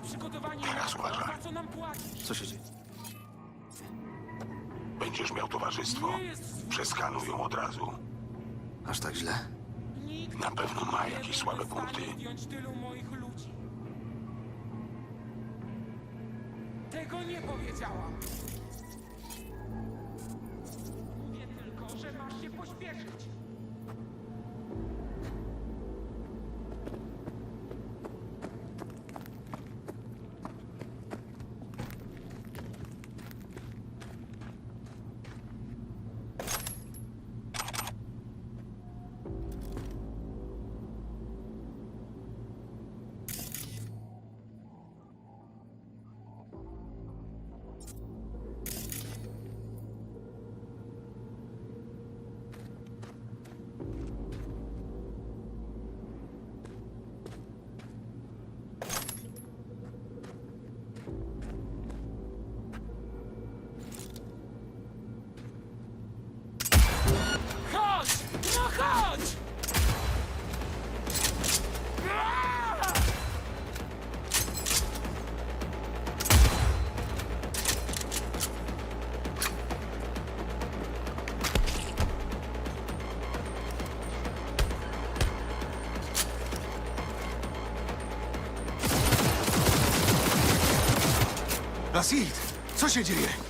przygotowani Teraz na to, uważaj. za co nam płacisz. Co się dzieje? Będziesz miał towarzystwo. Nie jest Przeskanuj ją od razu. Aż tak źle? nikt Na pewno ma nie jakieś byłby słabe w stanie punkty. zdjąć tylu moich ludzi. Tego nie powiedziałam. Mówię tylko, że masz się pośpieszyć. Lasid! Co się dzieje?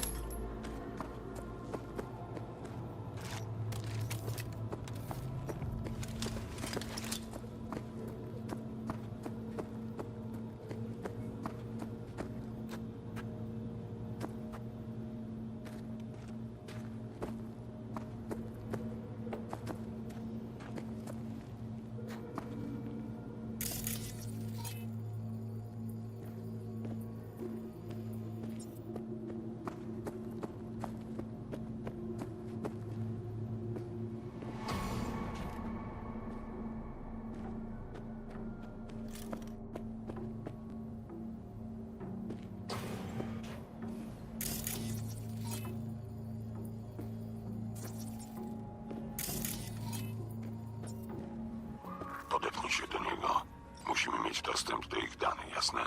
mieć dostęp do ich danych, jasne?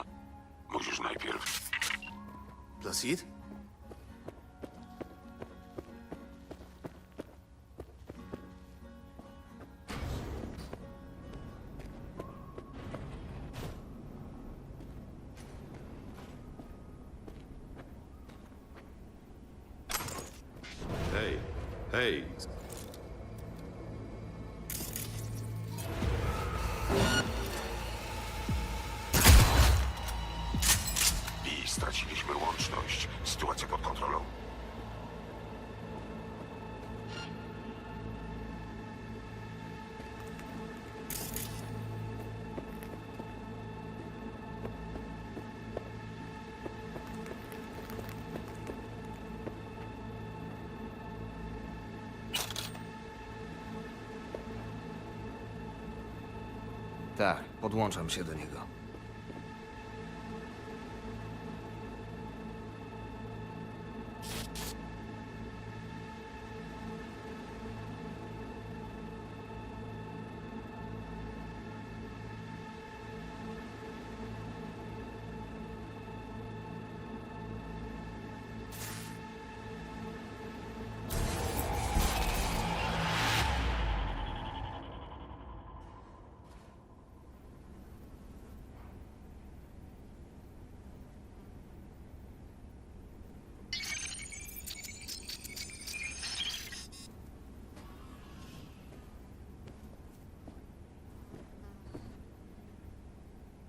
Musisz najpierw... Lasid? Hej, hej, Tak, podłączam się do niego.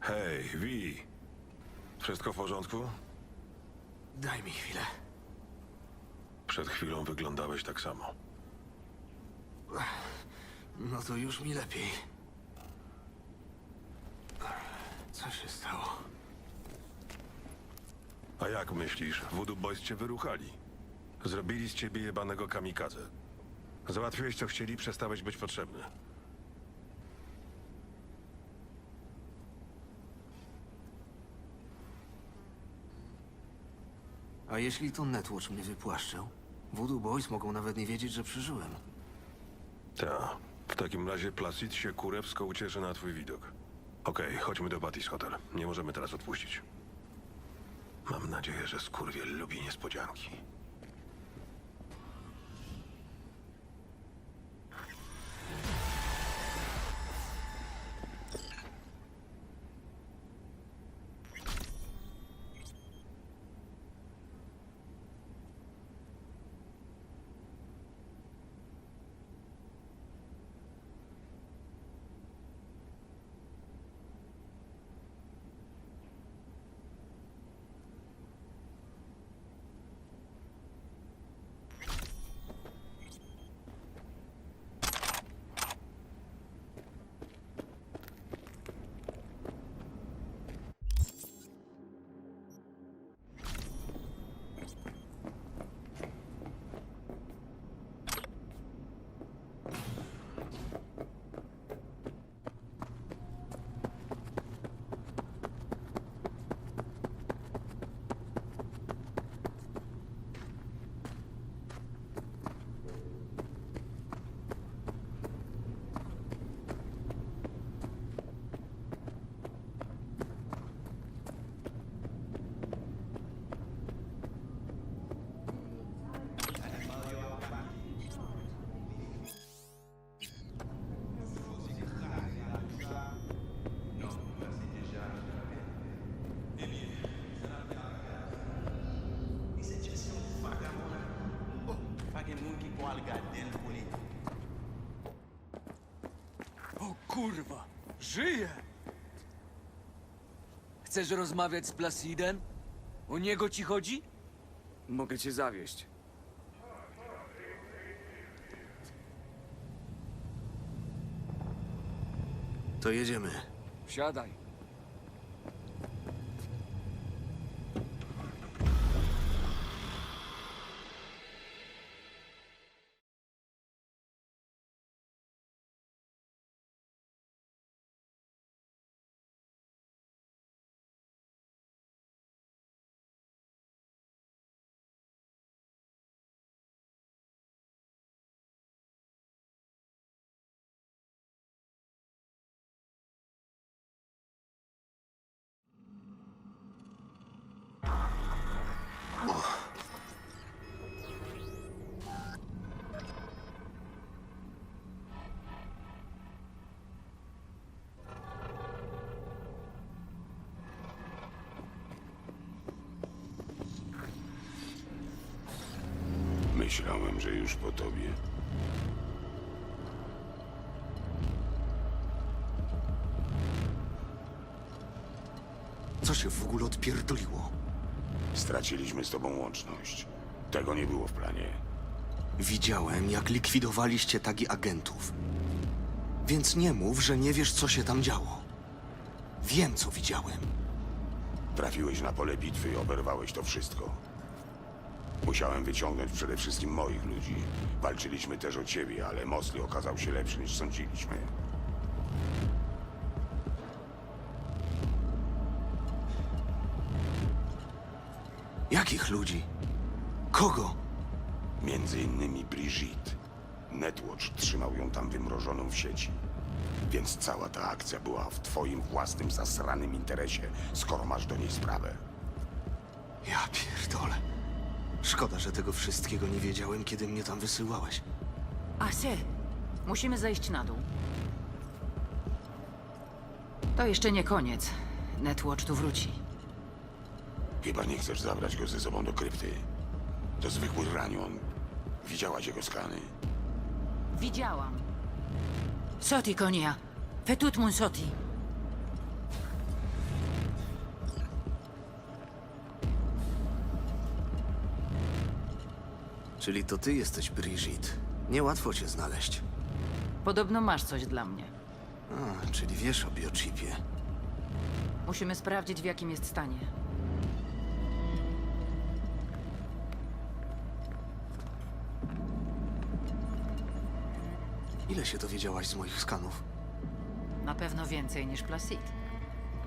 Hej, Wi. Wszystko w porządku? Daj mi chwilę. Przed chwilą wyglądałeś tak samo. No to już mi lepiej. Co się stało? A jak myślisz, Voodoo Boys cię wyruchali? Zrobili z ciebie jebanego kamikadze. Załatwiłeś co chcieli, przestałeś być potrzebny. A jeśli to Netwatch mnie wypłaszczył? Voodoo Boys mogą nawet nie wiedzieć, że przeżyłem. Ta. W takim razie Placid się kurewsko ucieszy na twój widok. Okej, chodźmy do Batis Hotel. Nie możemy teraz odpuścić. Mam nadzieję, że skurwiel lubi niespodzianki. Kurwa, żyje! Chcesz rozmawiać z Placidem? O niego ci chodzi? Mogę cię zawieść. To jedziemy. Siadaj. Myślałem, że już po tobie. Co się w ogóle odpierdoliło? Straciliśmy z tobą łączność. Tego nie było w planie. Widziałem, jak likwidowaliście tagi agentów. Więc nie mów, że nie wiesz, co się tam działo. Wiem, co widziałem. Trafiłeś na pole bitwy i oberwałeś to wszystko. Musiałem wyciągnąć przede wszystkim moich ludzi. Walczyliśmy też o ciebie, ale Mosley okazał się lepszy niż sądziliśmy. Tych ludzi. Kogo? Między innymi Brigitte. Netwatch trzymał ją tam wymrożoną w sieci. Więc cała ta akcja była w twoim własnym zasranym interesie, skoro masz do niej sprawę. Ja pierdolę. Szkoda, że tego wszystkiego nie wiedziałem, kiedy mnie tam wysyłałeś. Asie, musimy zejść na dół. To jeszcze nie koniec. Netwatch tu wróci. Chyba nie chcesz zabrać go ze sobą do krypty. To zwykły ranion. Widziałaś jego skany. Widziałam. Soti, konia. Fetut mun soti. Czyli to ty jesteś Brigitte. Niełatwo cię znaleźć. Podobno masz coś dla mnie. A, czyli wiesz o biochipie. Musimy sprawdzić, w jakim jest stanie. Ile się dowiedziałaś z moich skanów? Na pewno więcej niż Placid.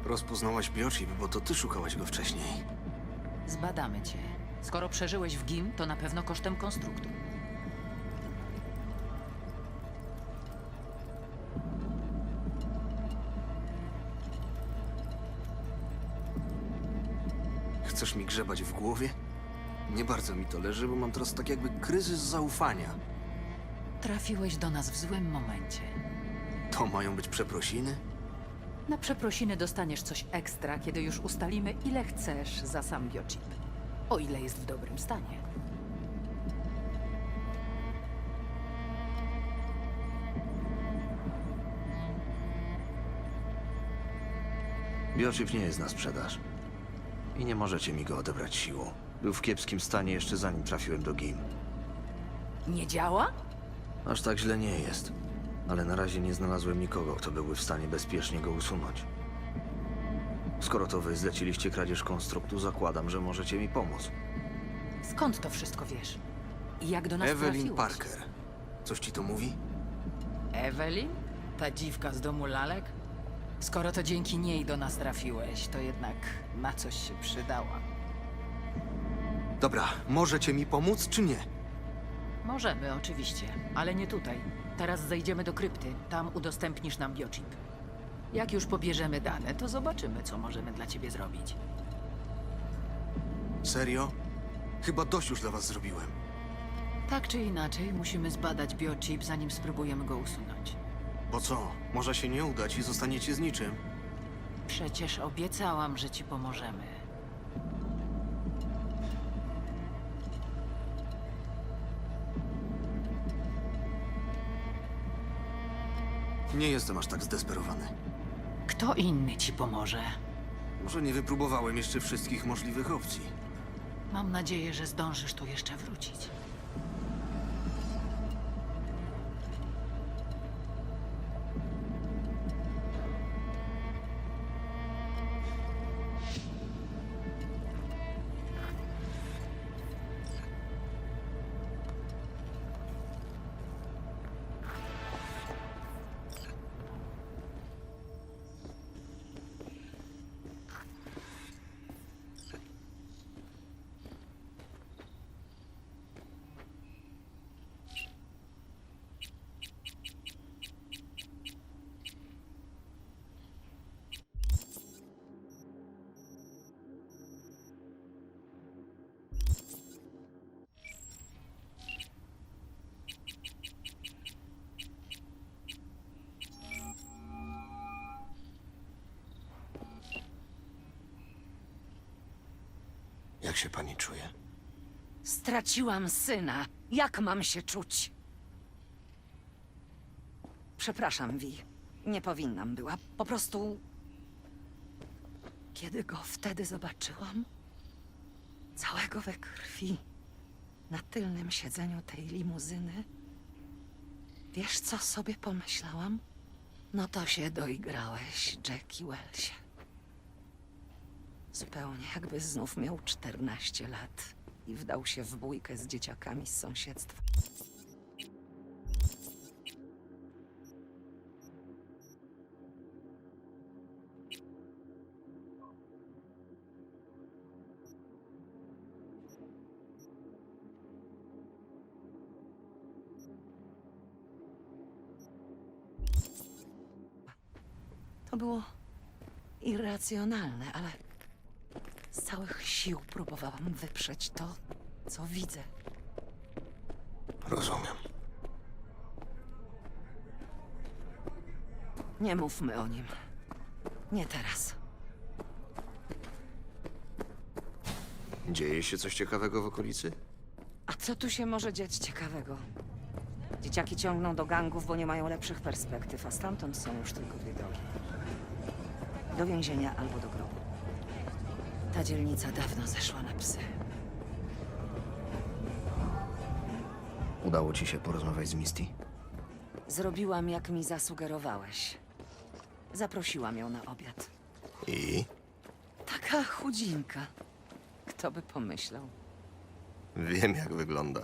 Rozpoznałaś biochip, bo to ty szukałaś go wcześniej. Zbadamy cię. Skoro przeżyłeś w GIM, to na pewno kosztem konstruktu. Chcesz mi grzebać w głowie? Nie bardzo mi to leży, bo mam teraz tak jakby kryzys zaufania. Trafiłeś do nas w złym momencie. To mają być przeprosiny? Na przeprosiny dostaniesz coś ekstra, kiedy już ustalimy, ile chcesz za sam biochip. O ile jest w dobrym stanie. Biochip nie jest na sprzedaż. I nie możecie mi go odebrać siłą. Był w kiepskim stanie jeszcze zanim trafiłem do GIM. Nie działa? Aż tak źle nie jest. Ale na razie nie znalazłem nikogo, kto byłby w stanie bezpiecznie go usunąć. Skoro to wy zleciliście kradzież konstruktu, zakładam, że możecie mi pomóc. Skąd to wszystko wiesz? I jak do nas Evelyn trafiłeś? Parker. Coś ci to mówi? Evelyn? Ta dziwka z domu lalek? Skoro to dzięki niej do nas trafiłeś, to jednak na coś się przydała. Dobra, możecie mi pomóc, czy nie? Możemy, oczywiście, ale nie tutaj. Teraz zejdziemy do krypty. Tam udostępnisz nam biochip. Jak już pobierzemy dane, to zobaczymy, co możemy dla ciebie zrobić. Serio? Chyba dość już dla was zrobiłem. Tak czy inaczej, musimy zbadać biochip, zanim spróbujemy go usunąć. Bo co? Może się nie udać i zostaniecie z niczym. Przecież obiecałam, że ci pomożemy. Nie jestem aż tak zdesperowany. Kto inny ci pomoże? Może nie wypróbowałem jeszcze wszystkich możliwych opcji. Mam nadzieję, że zdążysz tu jeszcze wrócić. Jak się pani czuje? Straciłam syna. Jak mam się czuć? Przepraszam, Vi. Nie powinnam była. Po prostu. Kiedy go wtedy zobaczyłam, całego we krwi, na tylnym siedzeniu tej limuzyny, wiesz co sobie pomyślałam? No to się doigrałeś, Jackie Wellsie. Zupełnie jakby znów miał 14 lat i wdał się w bójkę z dzieciakami z sąsiedztwa. To było irracjonalne, ale z całych sił próbowałam wyprzeć to, co widzę. Rozumiem. Nie mówmy o nim. Nie teraz. Dzieje się coś ciekawego w okolicy? A co tu się może dziać ciekawego? Dzieciaki ciągną do gangów, bo nie mają lepszych perspektyw, a stamtąd są już tylko dwie drogi. Do więzienia albo do. Ta dzielnica dawno zeszła na psy. Udało ci się porozmawiać z Misty? Zrobiłam, jak mi zasugerowałeś. Zaprosiłam ją na obiad. I? Taka chudzinka. Kto by pomyślał? Wiem, jak wygląda.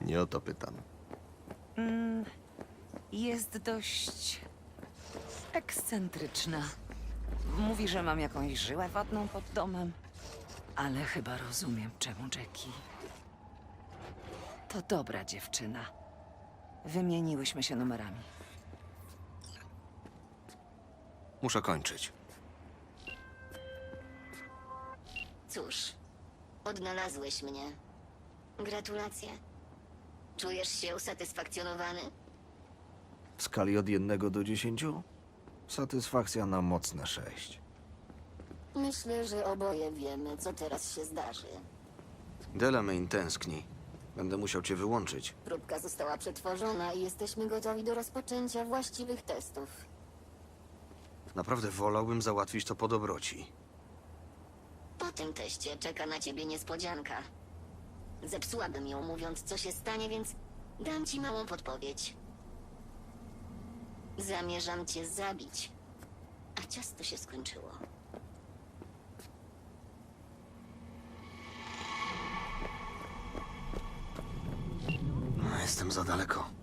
Nie o to pytam. Jest dość ekscentryczna. Mówi, że mam jakąś żyłę wodną pod domem. Ale chyba rozumiem, czemu Jackie. To dobra dziewczyna. Wymieniłyśmy się numerami. Muszę kończyć. Cóż, odnalazłeś mnie. Gratulacje. Czujesz się usatysfakcjonowany? W skali od 1 do 10? Satysfakcja na mocne 6. Myślę, że oboje wiemy, co teraz się zdarzy. Delamain tęskni. Będę musiał cię wyłączyć. Próbka została przetworzona i jesteśmy gotowi do rozpoczęcia właściwych testów. Naprawdę wolałbym załatwić to po dobroci. Po tym teście czeka na ciebie niespodzianka. Zepsułabym ją mówiąc, co się stanie, więc dam ci małą podpowiedź. Zamierzam cię zabić. A ciasto się skończyło. Jestem za daleko.